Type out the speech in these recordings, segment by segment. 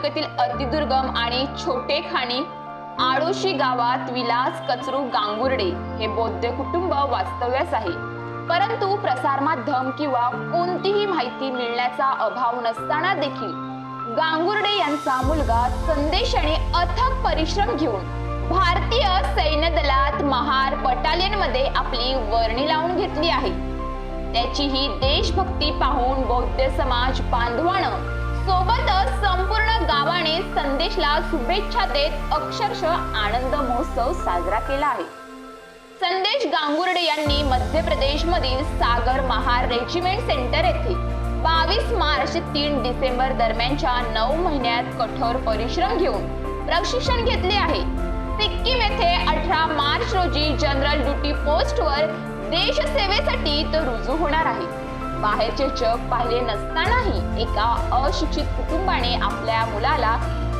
तालुक्यातील अतिदुर्गम आणि छोटे खाणी आडोशी गावात विलास कचरू गांगुर्डे हे बौद्ध कुटुंब वास्तव्यास आहे. परंतु प्रसारमाध्यम किंवा कोणतीही माहिती मिळण्याचा अभाव नसताना देखील गांगुर्डे यांचा मुलगा संदेश आणि अथक परिश्रम घेऊन भारतीय सैन्य दलात महार बटालियनमध्ये आपली वर्णी लावून घेतली आहे. त्याची ही देशभक्ती पाहून बौद्ध समाज बांधवानं सोबतच संपूर्ण गावाने संदेशला शुभेच्छा देत अक्षरशः आनंद महोत्सव साजरा केला आहे. संदेश गांगुर्डे यांनी मध्य प्रदेश मधील सागर महार रेजिमेंट सेंटर येथे बावीस मार्च तीन डिसेंबर दरम्यानच्या नऊ महिन्यात कठोर परिश्रम घेऊन प्रशिक्षण घेतले आहे. सिक्कीम येथे अठरा मार्च रोजी जनरल ड्युटी पोस्टवर देशसेवेसाठी तो रुजू होणार आहे. बाहेरचे जग पाहिले नसतानाही एका अशिक्षित कुटुंबाने आपल्या मुलाला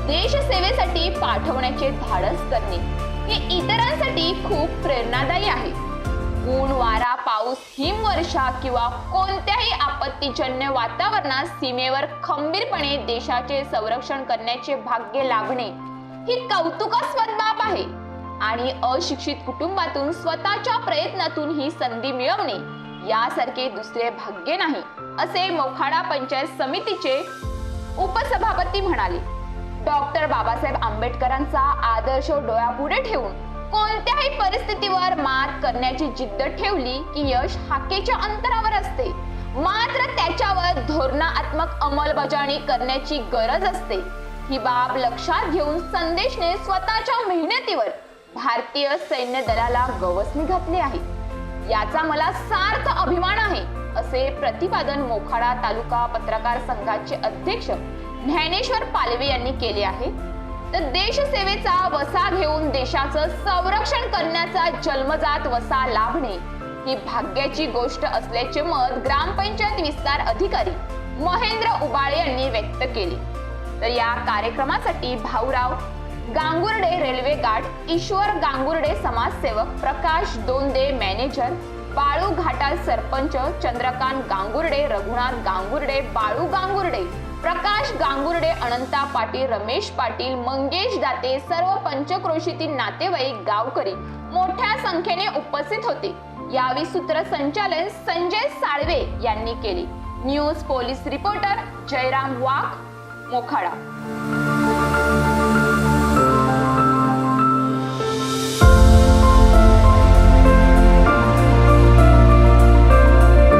देशसेवेसाठी पाठवण्याचे धाडस करणे हे इतरांसाठी खूप प्रेरणादायी आहे. ऊन वारा पाऊस हिमवर्षा किंवा कोणत्याही आपत्तीजन्य वातावरणात सीमेवर खंबीरपणे देशाचे संरक्षण करण्याचे भाग्य लाभणे ही कौतुकास्पद बाब आहे. आणि अशिक्षित कुटुंबातून स्वतःच्या प्रयत्नातून ही संधी मिळवणे यासारखे दुसरे भाग्य नाही असे मोखाडा पंचायत समितीचे उपसभापती म्हणाले. डॉक्टर बाबासाहेब आंबेडकरांचा आदर्श डोळ्यापुढे ठेवून कोणत्याही परिस्थितीवर मात करण्याची जिद्द ठेवली की यश हाकेच्या अंतरावर असते. मात्र त्याच्यावर धोरणात्मक अंमलबजावणी करण्याची गरज असते. ही बाब लक्षात घेऊन संदेशने स्वतःच्या मेहनतीवर भारतीय सैन्य दलाला गवसणी घातली आहे. याचा मला सार्थ अभिमान आहे असे प्रतिपादन मोखाडा तालुका पत्रकार संघाचे अध्यक्ष ज्ञानेश्वर पालवे यांनी केले आहे. तर देशसेवेचा वसा घेऊन देशाचं संरक्षण करण्याचा जन्मजात वसा लाभणे ही भाग्याची गोष्ट असल्याचे मत ग्रामपंचायत विस्तार अधिकारी महेंद्र उबाळे यांनी व्यक्त केले. तर या कार्यक्रमासाठी भाऊराव गांगुर्डे रेल्वे गाठ ईश्वर गांगुर्डे समाजसेवक प्रकाश दोंदे मॅनेजर बाळू घाटाल सरपंच चंद्रकांत गांगुर्डे रघुनाथ गांगुर्डे बाळू गांगुर्डे प्रकाश गांगुर्डे अनंता पाटील रमेश पाटील मंगेश दाते सर्व पंचक्रोशीतील नातेवाईक गावकरी मोठ्या संख्येने उपस्थित होते. यावेळी सूत्रसंचालन संजय साळवे यांनी केले. News police reporter Jayram Wagh Mokhada.